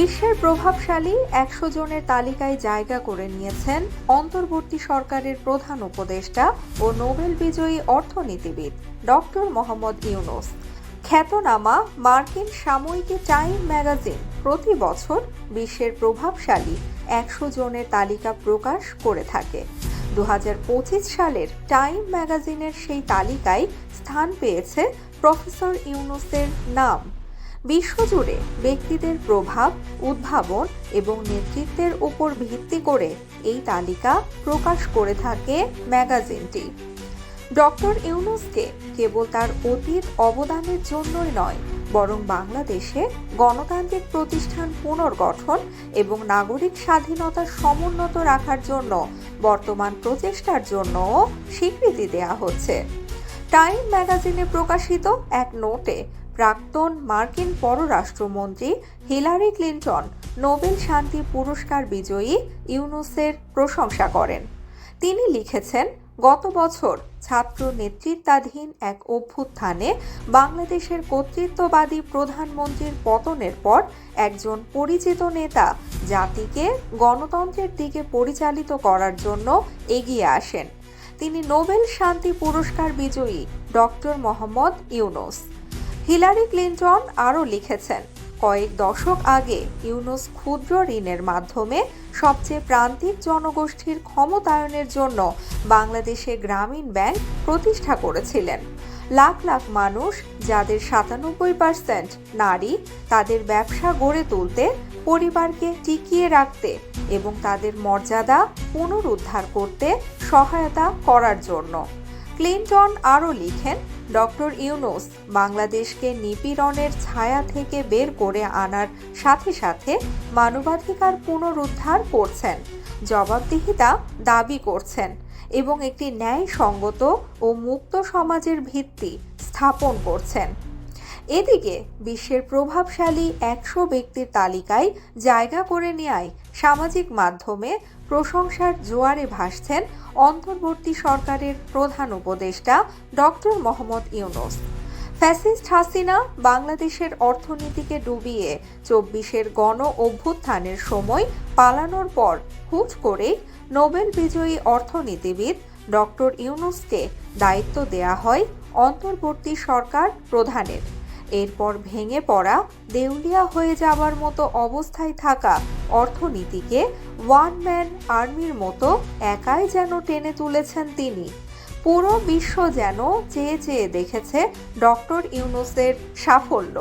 বিশ্বের প্রভাবশালী একশো জনের তালিকায় জায়গা করে নিয়েছেন অন্তর্বর্তী সরকারের প্রধান উপদেষ্টা ও নোবেল বিজয়ী অর্থনীতিবিদ ডক্টর মোহাম্মদ ইউনুস। খ্যাতনামা মার্কিন সাময়িকী টাইম ম্যাগাজিন প্রতি বছর বিশ্বের প্রভাবশালী একশো জনের তালিকা প্রকাশ করে থাকে। দু হাজার পঁচিশ সালের টাইম ম্যাগাজিনের সেই তালিকায় স্থান পেয়েছে প্রফেসর ইউনুসের নাম। বিশ্বজুড়ে ব্যক্তিদের প্রভাব, উদ্ভাবন এবং নেতৃত্বের উপর ভিত্তি করে এই তালিকা প্রকাশ করে থাকে ম্যাগাজিনটি। ডক্টর ইউনুসকে কেবল তার অতীত অবদানের জন্যই নয়, বরং বাংলাদেশে গণতান্ত্রিক প্রতিষ্ঠান পুনর্গঠন এবং নাগরিক স্বাধীনতা সমুন্নত রাখার জন্য বর্তমান প্রচেষ্টার জন্যও স্বীকৃতি দেয়া হচ্ছে। টাইম ম্যাগাজিনে প্রকাশিত এক নোটে প্রাক্তন মার্কিন পররাষ্ট্রমন্ত্রী হিলারি ক্লিন্টন নোবেল শান্তি পুরস্কার বিজয়ী ইউনুসের প্রশংসা করেন। তিনি লিখেছেন, গত বছর ছাত্র নেতৃত্বাধীন এক অভ্যুত্থানে বাংলাদেশের কর্তৃত্ববাদী প্রধানমন্ত্রীর পতনের পর একজন পরিচিত নেতা জাতিকে গণতন্ত্রের দিকে পরিচালিত করার জন্য এগিয়ে আসেন। তিনি নোবেল শান্তি পুরস্কার বিজয়ী doctor Mohammad Yunus. Hillary Clinton আরও লিখেছেন, কয়েক দশক আগে ইউনুস ক্ষুদ্র ঋণের মাধ্যমে সবচেয়ে প্রান্তিক জনগোষ্ঠীর ক্ষমতায়নের জন্য বাংলাদেশে গ্রামীণ ব্যাংক প্রতিষ্ঠা করেছিলেন। লাখ লাখ মানুষ, যাদের সাতানব্বই পার্সেন্ট নারী, তাদের ব্যবসা গড়ে তুলতে, পরিবারকে টিকিয়ে রাখতে এবং তাদের মর্যাদা পুনরুদ্ধার করতে সহায়তা করার জন্য। ক্লিন্টন আরও লিখেন, ডক্টর ইউনুস বাংলাদেশকে নিপীড়নের ছায়া থেকে বের করে আনার সাথে সাথে মানবাধিকার পুনরুদ্ধার করছেন, জবাবদিহিতা দাবি করছেন এবং একটি ন্যায়সঙ্গত ও মুক্ত সমাজের ভিত্তি স্থাপন করছেন। এদিকে বিশ্বের প্রভাবশালী একশো ব্যক্তির তালিকায় জায়গা করে নেয় সামাজিক মাধ্যমে প্রশংসার জোয়ারে ভাসছেন অন্তর্বর্তী সরকারের প্রধান উপদেষ্টা ডক্টর মোহাম্মদ ইউনুস। ফ্যাসিস্ট হাসিনা বাংলাদেশের অর্থনীতিকে ডুবিয়ে চব্বিশের গণ অভ্যুত্থানের সময় পালানোর পর হুট করেই নোবেল বিজয়ী অর্থনীতিবিদ ডক্টর ইউনুসকে দায়িত্ব দেয়া হয় অন্তর্বর্তী সরকার প্রধানের। এরপর ভেঙে পড়া দেউলিয়া হয়ে যাবার মতো অবস্থায় থাকা অর্থনীতিকে ওয়ান ম্যান আর্মির মতো একাই যেন টেনে তুলেছেন তিনি। পুরো বিশ্ব যেন চেয়ে চেয়ে দেখেছে ডক্টর ইউনুসের সাফল্য।